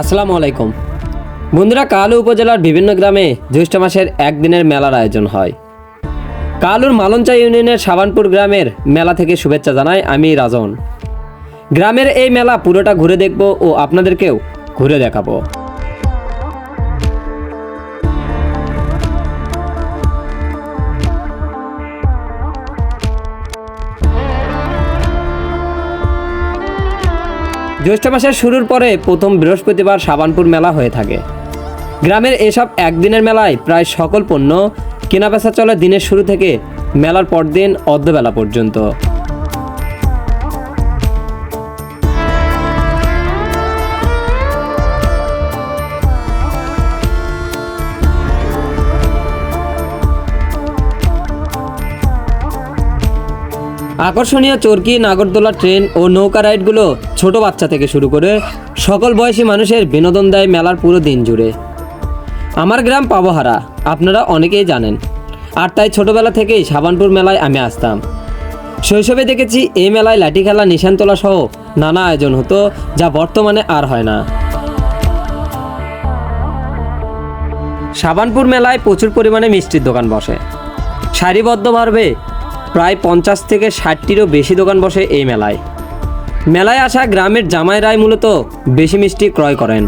আসসালামু আলাইকুম। বন্ধুরা, কালু উপজেলার বিভিন্ন গ্রামে জ্যৈষ্ঠ মাসের একদিনের মেলার আয়োজন হয়। কালুর মালঞ্চা ইউনিয়নের সাবানপুর গ্রামের মেলা থেকে শুভেচ্ছা জানাই আমি রাজন। গ্রামের এই মেলা পুরোটা ঘুরে দেখব ও আপনাদেরকেও ঘুরে দেখাবো। জ্যৈষ্ঠ মাসের শুরুর পরে প্রথম বৃহস্পতিবার সাবানপুর মেলা হয়ে থাকে। গ্রামের এসব একদিনের মেলায় প্রায় সকল পণ্য কেনাবেচা চলে দিনের শুরু থেকে মেলার পরদিন অর্ধবেলা পর্যন্ত। আকর্ষণীয় চরকি, নাগরদোলা ট্রেন ও নৌকা রাইডগুলো ছোট বাচ্চা থেকে শুরু করে সকল বয়সী মানুষের বিনোদন দেয় মেলার পুরো দিন জুড়ে। আমার গ্রাম পাবহারা, আপনারা অনেকেই জানেন। আর তাই ছোটবেলা থেকেই সাবানপুর মেলায় আমি আসতাম। শৈশবে দেখেছি এই মেলায় লাঠি খেলা, নিশান তোলা সহ নানা আয়োজন হতো, যা বর্তমানে আর হয় না। সাবানপুর মেলায় প্রচুর পরিমাণে মিষ্টির দোকান বসে। সারিবদ্ধভাবে প্রায় পঞ্চাশ থেকে ষাটটিরও বেশি দোকান বসে এই মেলায়। মেলায় আসা গ্রামের জামাইরাই মূলত বেশি মিষ্টি ক্রয় করেন।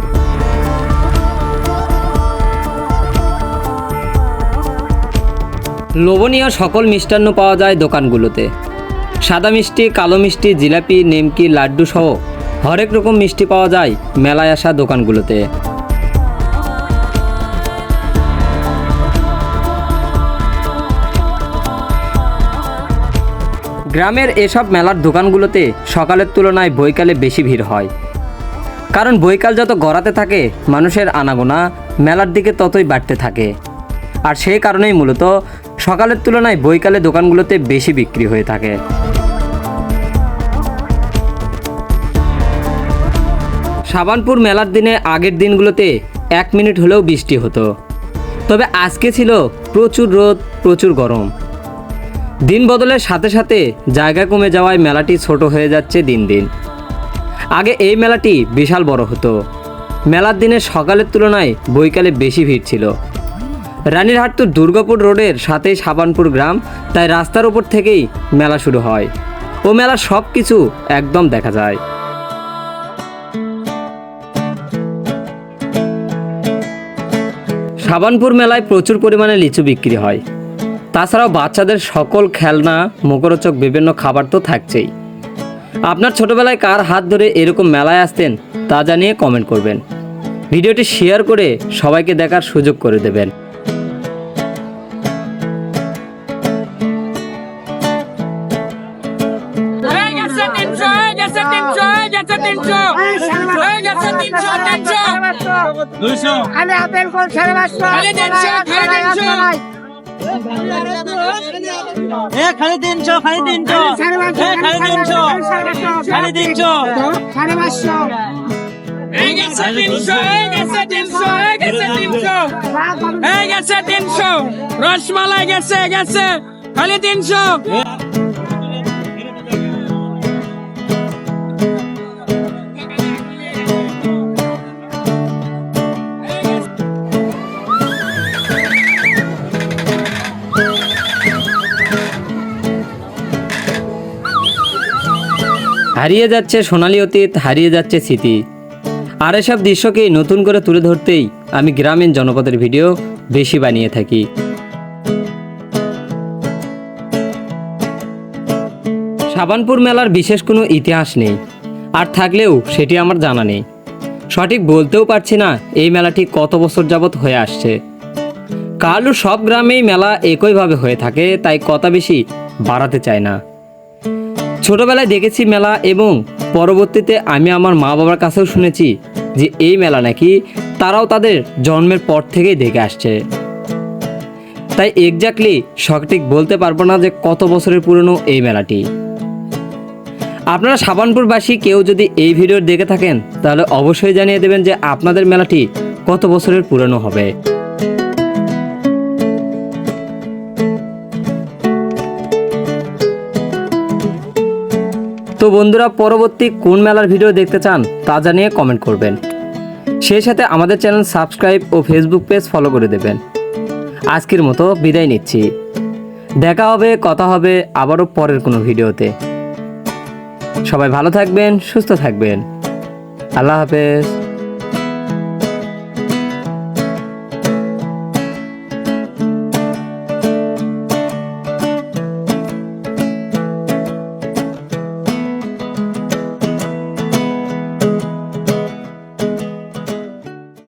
লোভনীয় সকল মিষ্টান্ন পাওয়া যায় দোকানগুলোতে। সাদা মিষ্টি, কালো মিষ্টি, জিলাপি, নেমকি লাড্ডু সহ হরেক রকম মিষ্টি পাওয়া যায় মেলায় আসা দোকানগুলোতে। গ্রামের এসব মেলার দোকানগুলোতে সকালের তুলনায় বৈকালে বেশি ভিড় হয়। কারণ বৈকাল যত গড়াতে থাকে, মানুষের আনাগোনা মেলার দিকে ততই বাড়তে থাকে। আর সেই কারণেই মূলত সকালের তুলনায় বৈকালে দোকানগুলোতে বেশি বিক্রি হয়ে থাকে। সাবানপুর মেলার দিনে আগের দিনগুলোতে এক মিনিট হলেও বৃষ্টি হতো। তবে আজকে ছিল প্রচুর রোদ, প্রচুর গরম। দিন বদলের সাথে সাথে জায়গা কমে যাওয়ায় মেলাটি ছোট হয়ে যাচ্ছে দিন দিন। আগে এই মেলাটি বিশাল বড় হতো। মেলার দিনে সকালের তুলনায় বৈকালে বেশি ভিড় ছিল। রানীরহাট তো দুর্গাপুর রোডের সাথেই সাবানপুর গ্রাম, তাই রাস্তার ওপর থেকেই মেলা শুরু হয় ও মেলা সব কিছু একদম দেখা যায়। সাবানপুর মেলায় প্রচুর পরিমাণে লিচু বিক্রি হয়। তাছাড়াও বাচ্চাদের সকল খেলনা মুখরোচক বিভিন্ন খাবার তো থাকছেই। আপনার ছোটবেলায় কার হাত ধরে এরকম মেলায় আসতেন তা জানিয়ে কমেন্ট করবেন। ভিডিওটি শেয়ার করে সবাইকে দেখার সুযোগ করে দেবেন। দুইশো। খালি তিনশো, খালি তিনশো। এ খালি তিনশো খালি তিনশো সাড়ে পাঁচশো এ খালি তিনশো খালি তিনশো গেছে তিনশো গেছে তিনশো গেছে তিনশো। গেছে তিনশো। রসমালাই গেছে গেছে। খালি তিনশো। হারিয়ে যাচ্ছে সোনালী অতীত, হারিয়ে যাচ্ছে স্মৃতি। আর এসব দৃশ্যকেই নতুন করে তুলে ধরতেই আমি গ্রামীণ জনপদের ভিডিও বেশি বানিয়ে থাকি। সাবানপুর মেলার বিশেষ কোনো ইতিহাস নেই, আর থাকলেও সেটি আমার জানা নেই। সঠিক বলতেও পারছি না এই মেলাটি কত বছর যাবৎ হয়ে আসছে। কালু সব গ্রামেই মেলা একইভাবে হয়ে থাকে, তাই কথা বেশি বাড়াতে চায় না। ছোটবেলায় দেখেছি মেলা এবং পরবর্তীতে আমি আমার মা বাবার কাছেও শুনেছি যে এই মেলা নাকি তারাও তাদের জন্মের পর থেকেই দেখে আসছে। তাই এক্স্যাক্টলি সঠিক বলতে পারব না যে কত বছরের পুরনো এই মেলাটি। আপনারা সাবানপুরবাসী কেউ যদি এই ভিডিও দেখে থাকেন, তাহলে অবশ্যই জানিয়ে দেবেন যে আপনাদের মেলাটি কত বছরের পুরনো হবে। তো বন্ধুরা পরবর্তী কোন মেলার ভিডিও দেখতে চান তা জানিয়ে কমেন্ট করবেন। সেই সাথে আমাদের চ্যানেল সাবস্ক্রাইব ও ফেসবুক পেজ ফলো করে দেবেন। আজকের মতো বিদায় নিচ্ছি। দেখা হবে, কথা হবে আবারও পরের কোনো ভিডিওতে। সবাই ভালো থাকবেন, সুস্থ থাকবেন। আল্লাহ হাফেজ।